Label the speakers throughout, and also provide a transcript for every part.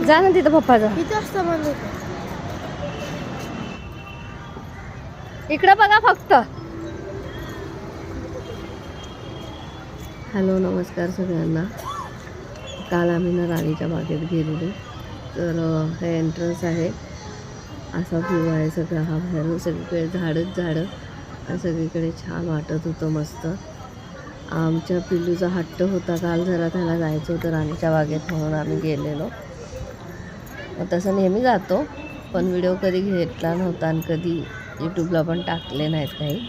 Speaker 1: जा ना तिथं
Speaker 2: बंद होतं
Speaker 1: इकडं बघा फक्त. हॅलो नमस्कार सगळ्यांना. काल आम्ही ना राणीच्या बागेत गेलेलो. तर हे एंट्रन्स आहे. असा व्ह्यू आहे सगळा हा बाहेरून. सगळीकडे झाडच झाडं. आणि सगळीकडे छान वाटत होतं मस्त. आमच्या पिल्लूचा हट्ट होता काल. जरा त्याला जायचं होतं राणीच्या बागेत म्हणून आम्ही गेलेलो. तसं नेहमी जातो. पण व्हिडिओ कधी घेतला नव्हता आणि कधी यूट्यूबला पण टाकले नाहीत काही.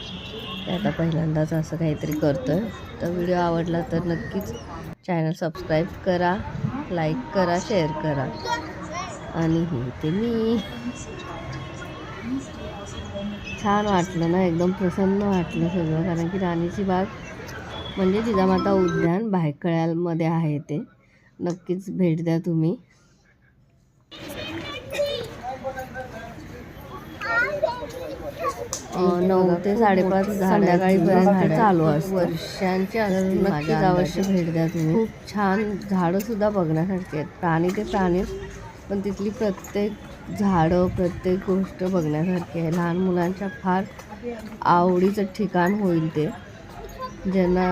Speaker 1: ते आता पहिल्यांदाच असं काहीतरी करतो आहे तर व्हिडिओ आवडला तर नक्कीच चॅनल सबस्क्राईब करा लाईक करा शेअर करा. आणि हे ते मी. छान वाटलं ना एकदम प्रसन्न वाटलं सगळं. कारण की राणीची बाग म्हणजे जिजामाता उद्यान भायखळ्यामध्ये आहे ते. नक्कीच भेट द्या तुम्ही. नऊ ते साडेपाच संध्याकाळीपर्यंत चालू असतं. वर्षांची असतील नक्कीच अवश्य भेट द्या तुम्ही. खूप छान झाडं सुद्धा बघण्यासारखी आहेत. प्राणी ते प्राणीच पण तिथली प्रत्येक झाडं प्रत्येक गोष्ट बघण्यासारखी आहे. लहान मुलांच्या फार आवडीचं ठिकाण होईल ते. ज्यांना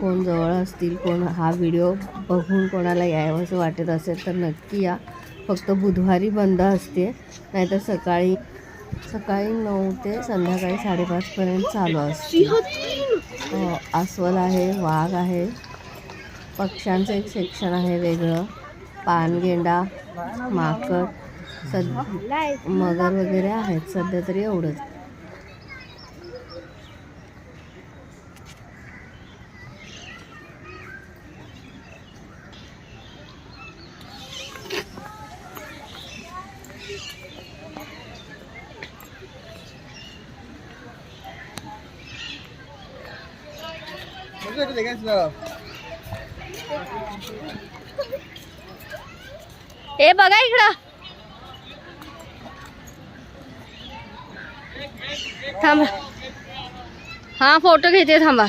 Speaker 1: कोण जवळ असतील कोण हा व्हिडिओ बघून कोणाला यावं असं वाटत असेल तर नक्की या. फक्त बुधवारी बंद असते नाहीतर सकाळी सकाळी नऊ ते संध्याकाळी साडेपाचपर्यंत चालू असते. अ, अस्वल आहे वाघ आहे पक्ष्यांचं एक सेक्शन आहे वेगळं. पानगेंडा माकड सद मगर वगैरे आहेत. सध्या तरी एवढंच. ए बघा इकडं. थांबा. हा फोटो घेते थांबा.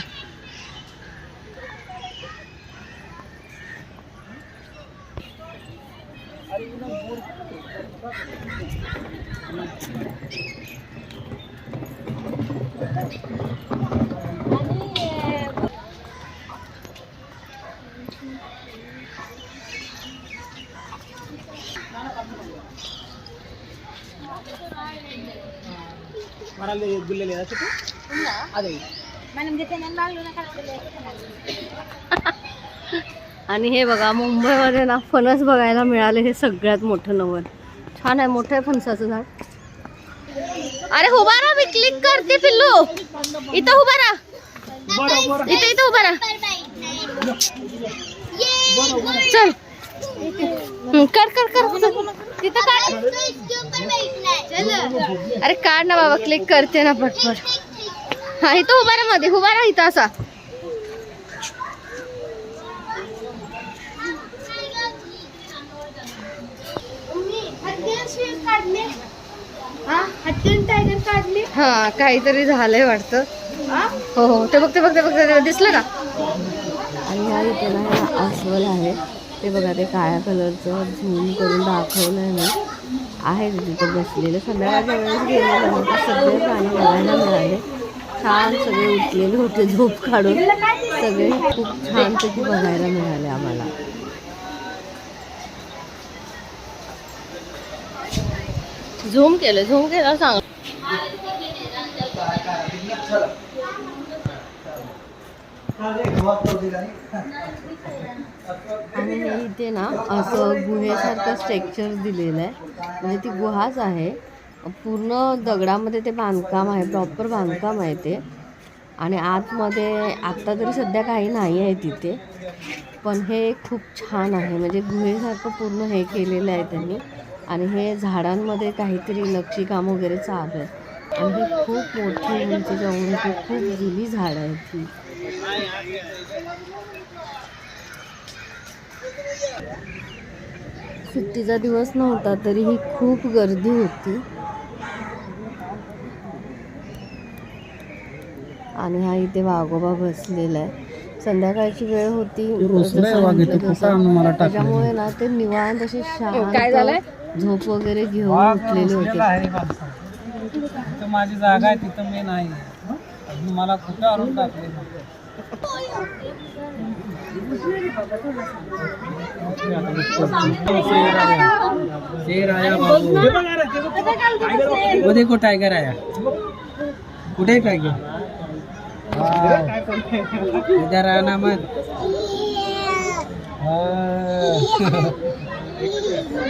Speaker 1: आणि हे बघा मुंबईमध्ये ना फणस बघायला मिळाले हे सगळ्यात मोठं नवल. छान आहे मोठं आहे फणसाचं झाड. अरे उभा राहा मी क्लिक करते पिल्लू. इथं उभा राहा. इथं इथं उभा राहा. चल. हं, कर कर कर. चल. तिथं काढ. अरे काढ ना बाबा क्लिक करते ना पटपट. हा इथं उभा राहा मध्ये उभा राहा इथं असा. हा काहीतरी झालंय वाटतं. हो? हो ते बघते बघते बघते. दिसलं का? आणि हा इथे ना अस्वल आहे. ते बघा ते काळ्या कलरचं झूम करून दाखवलं आहे मी. आहे तिथं बसलेलं. संध्याकाळच्या वेळेस गेलेलं सगळे प्राणी बघायला मिळाले. छान सगळे उठलेले होते झोप काढून. सगळे खूप छानपैकी बघायला मिळाले आम्हाला. झूम केलं झूम केलं सांग. आणि हे इथे ना असं गुहेसारखं स्ट्रक्चर दिलेलं आहे. म्हणजे ती गुहाच आहे. पूर्ण दगडामध्ये ते बांधकाम आहे प्रॉपर बांधकाम आहे ते. आणि आतमध्ये आत्ता तरी सध्या काही नाही आहे तिथे. पण हे खूप छान आहे. म्हणजे गुहेसारखं पूर्ण हे केलेलं आहे त्यांनी. आणि हे झाडांमध्ये काहीतरी नक्षीकाम वगैरे चालू आहे. आणि ही खूप मोठी म्हणजे उंचीच्या उंची खूप जुनी झाडं आहेत ही. सुट्टीचा दिवस नव्हता तरीही खूप गर्दी होती. आणि हा इथे वाघोबा बसलेला आहे. संध्याकाळची वेळ होती? त्याच्यामुळे ना ते निवांत असे शांत झोप वगैरे घेऊन उठलेले होते.
Speaker 3: माझी जागा आहे तिथं मी नाही. मला खोटं आणून टाकले? शेर आया वो देखो टाइगर आया कुटे टाइगर इधर आना मत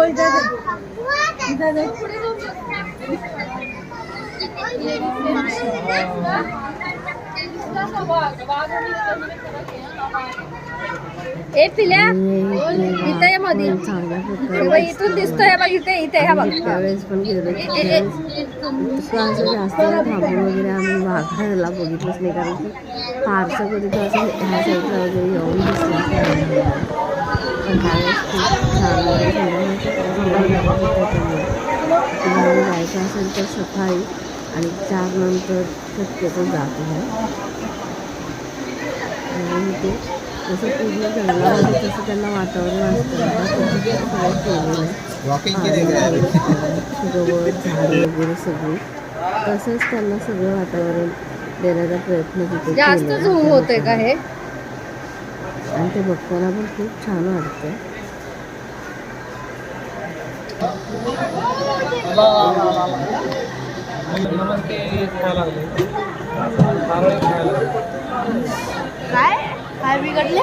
Speaker 3: आया
Speaker 2: ए पिल्या? इथे ये हे बघ, इथून दिसतोय बघ इथे इथे ह्या बघ.
Speaker 1: त्यावेळेस पण गेलो असं जास्त थांबून वगैरे आम्ही वाघाला बघितलंच नाही कारण की फारसं कधी तर असं ह्या साईडला वगैरे येऊन दिसलं. पण खूप छान वगैरे जायचं असेल तर सकाळी आणि चार नंतर शक्यतो जातो. आहे आणि ते जसं पूर्ण जंगलामध्ये तसं त्यांना वातावरण असतं गवत झाड वगैरे सगळे. तसंच त्यांना सगळं वातावरण देण्याचा प्रयत्न तिथे
Speaker 2: जास्त झूम का हे?
Speaker 1: आणि ते बघताना पण खूप छान वाटतं
Speaker 2: काय? काय बिघडले.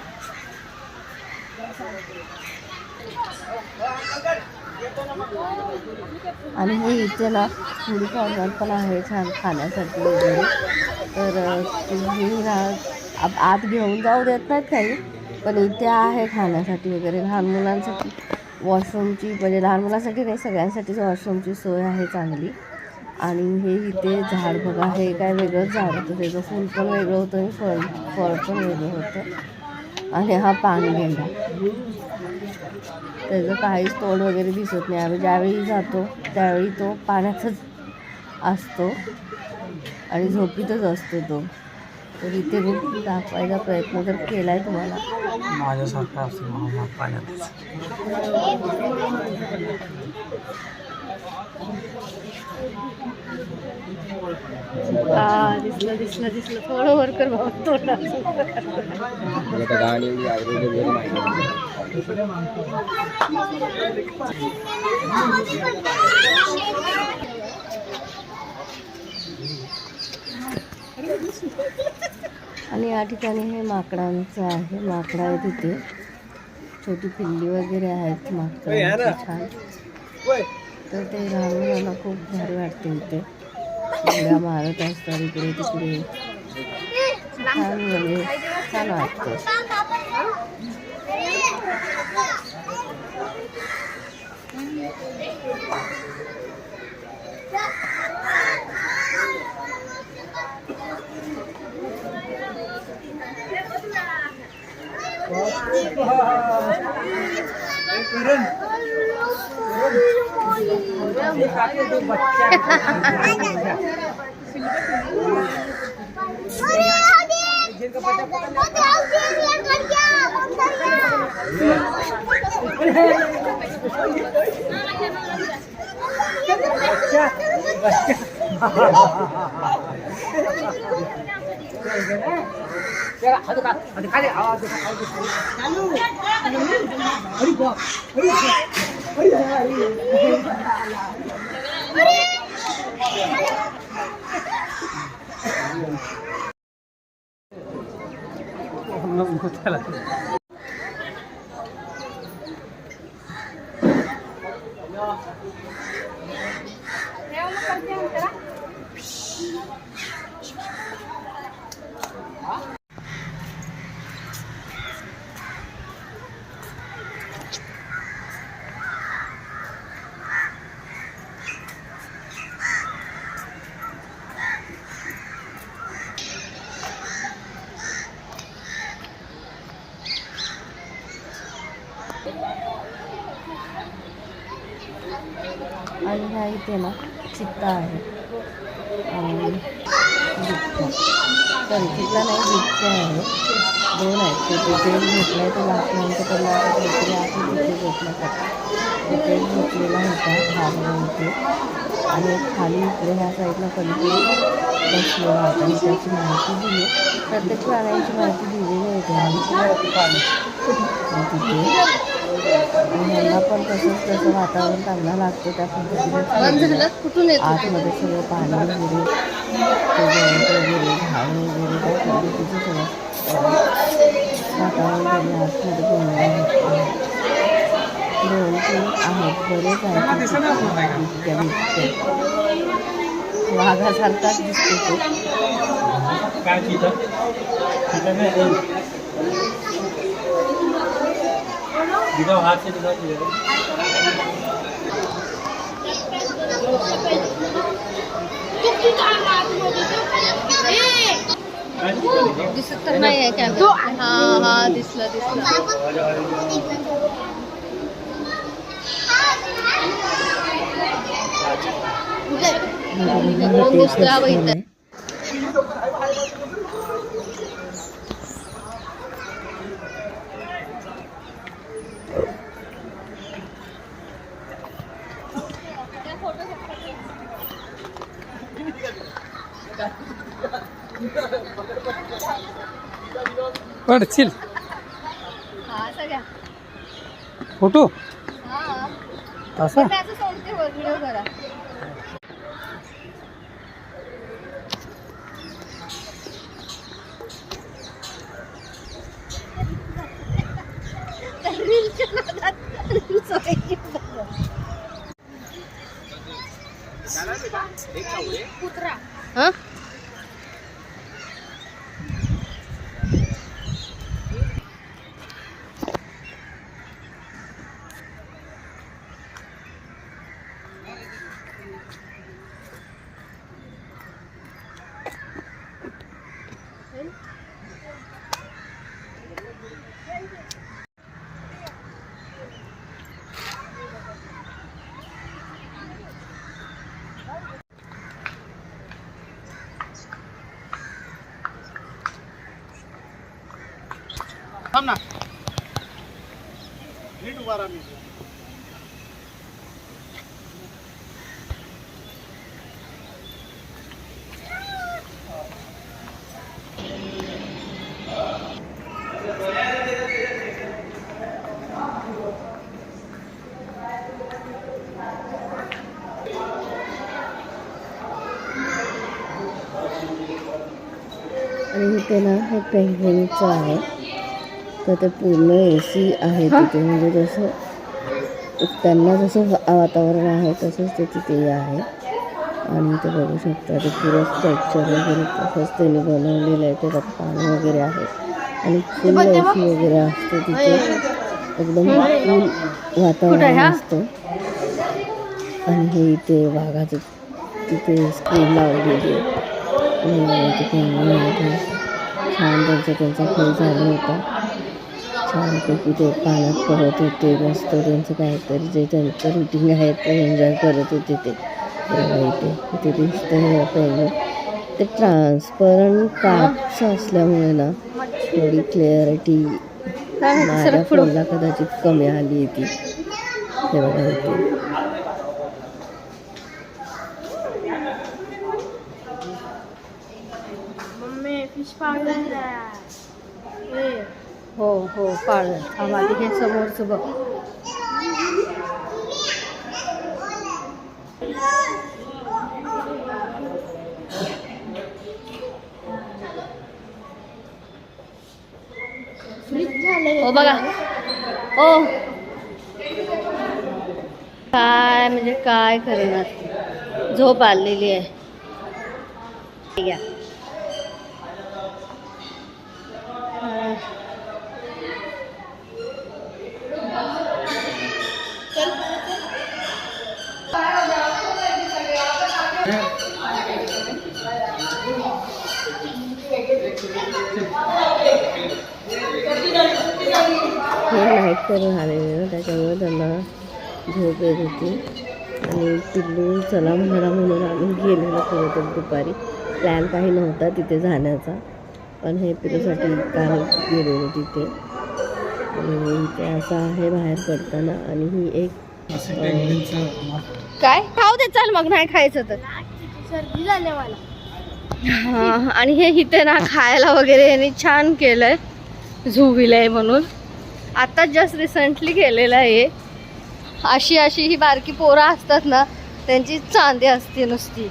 Speaker 1: आणि हे इथे ना फूड कॉर्नर पण आहे छान खाण्यासाठी वगैरे. तर तुम्ही आत घेऊन जाऊ देत नाहीत काही पण इथे आहे खाण्यासाठी वगैरे. लहान मुलांसाठी वॉशरूमची म्हणजे लहान मुलांसाठी नाही सगळ्यांसाठीच वॉशरूमची सोय आहे चांगली. आणि हे इथे झाड बघा हे काय वेगळंच झाड होतं. त्याचं फूल पण वेगळं होतं आणि फळ फळ पण वेगळं होतं. आणि हा पानगेंडा त्याचं काहीच तोड वगैरे दिसत नाही. आम्ही ज्यावेळी जातो त्यावेळी तो पाण्यातच असतो आणि झोपीतच असतो तो. तर इथे मी दाखवायचा प्रयत्न तर केला आहे तुम्हाला.
Speaker 3: माझ्यासारखा असतो पाण्यात
Speaker 2: हा दिसलं दिसलं दिसलं. थोडं वर कर बाबा तोंडात
Speaker 1: आणि या ठिकाणी हे माकडांचं आहे. माकडं आहे तिथे छोटी पिल्ली वगैरे आहेत माकडांची छान. तर ते लहान मुलांना खूप भारी वाटते इथे. उड्या मारत असतात इकडे तिकडे छान म्हणजे छान वाटतं आणि ह्या इथे ना चित्ता आहे. सॉरी चित्ता नाही बिबट्या आहे. दोन आहेत. ते तिथे घेतलं आहे ते लाकडांचं त्याला आता काहीतरी आहे. तिथे झोपण्यासाठी तिथे घेतलेला होता झाडावरती आणि खाली इकडे ह्या साईडला पलीकडे बसलेला होता. आणि त्याची माहिती दिली. प्रत्येक प्राण्यांची माहिती दिलेली होती आणि तिथे यांना पण तसंच तसं वातावरण चांगलं लागतं त्या पद्धतीने
Speaker 2: कुठून येतो?
Speaker 1: आतमध्ये सगळं पाणी वगैरे ते वगैरे झाड वगैरे त्या पद्धतीचं सगळं वातावरण त्यांनी आतमध्ये बनवलं दोन तीन आहेत बरेच आहेत. वाघासारखाच दिसतो तो.
Speaker 3: तिथं हात से तिथं
Speaker 2: दिसत तर नाही आहे कॅमेरा हा हा दिसलं दिसलं
Speaker 1: दोन
Speaker 3: पडशील
Speaker 2: हा
Speaker 3: फोटो?
Speaker 2: हा.
Speaker 3: असा
Speaker 2: त्याचं सोडते व्हिडिओ करा
Speaker 1: हां आणि इथे ना हे पेंग्विनचं आहे. तर ते पूर्ण ए सी आहे तिथे. म्हणजे जसं त्यांना जसं वातावरण आहे तसंच ते तिथे आहे. आणि ते बघू शकता ते पुरं स्ट्रक्चर वगैरे तसंच त्यांनी बनवलेलं आहे. त्याच्यात पाणी वगैरे आहे. आणि फुल ए सी वगैरे असते तिथे. एकदम फुल वातावरण असतं. आणि हे इथे वाघाचं तिथे स्क्रीन लावलेली आहे. आहे. छान त्यांचा त्यांचा खेळ चालू होता. छानपैकी ते पाण्यात पडत होते. मस्त त्यांचं काहीतरी जे त्यांचं रुटीन आहे ते एन्जॉय करत होते ते. इथे इथे दिसतं पहिले. ते ट्रान्सपरंट काचचं असल्यामुळे ना थोडी क्लिअरिटी माझ्या फोनला कदाचित कमी आली ती हे बघा Yeah. हो हो पाळलं थांब आधी हे समोरचं बघ हो बघा हो काय म्हणजे काय करणार झोप आलेली आहे. करून आलेले ना त्याच्यामुळे त्यांना झोप येत होती. आणि पिल्लू चला म्हणाला म्हणून आम्ही गेलेलो खरं तर दुपारी. प्लॅन काही नव्हता तिथे जाण्याचा. पण हे पिल्लूसाठी काल गेलेलो तिथे. आणि इथे असं आहे बाहेर पडताना. आणि ही एक काय? खाऊ दे चल मग. नाही खायचं तर.
Speaker 2: सर्दी झाली मला.
Speaker 1: हा आणि हे इथे ना खायला वगैरे यांनी छान केलंय. झू विलय म्हणून. आता जस्ट रिसेंटली केलेलं आहे. अशी अशी ही बारकी पोरं असतात ना त्यांची चांदी असते नुसती.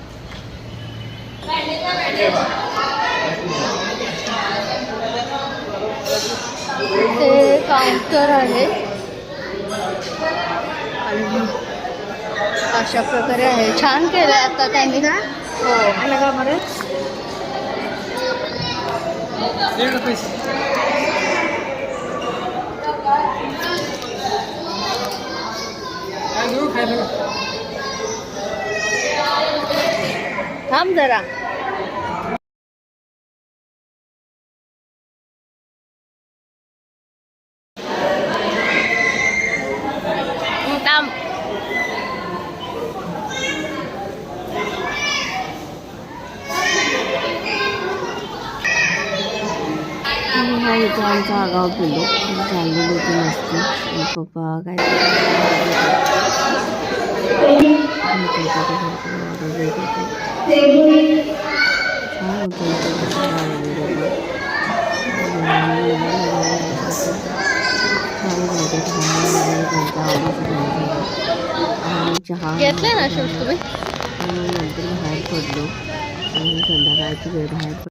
Speaker 1: ते काउंटर आहे. आणि अशा प्रकारे आहे. छान केलंय आता त्यांनी. हो.
Speaker 3: दीड पैसे काय घेऊ खायला
Speaker 1: थांब जरा हं, थांब आणि हा इथे आमचा आगाव पिलो चाललेली होती मस्ती आणि पप्पा काय छान होतं इथे बसायला वगैरे पण. छान चहा वगैरे
Speaker 2: ना शूट तुम्ही?
Speaker 1: नंतर बाहेर पडलो. आणि संध्याकाळची वेळ बाहेर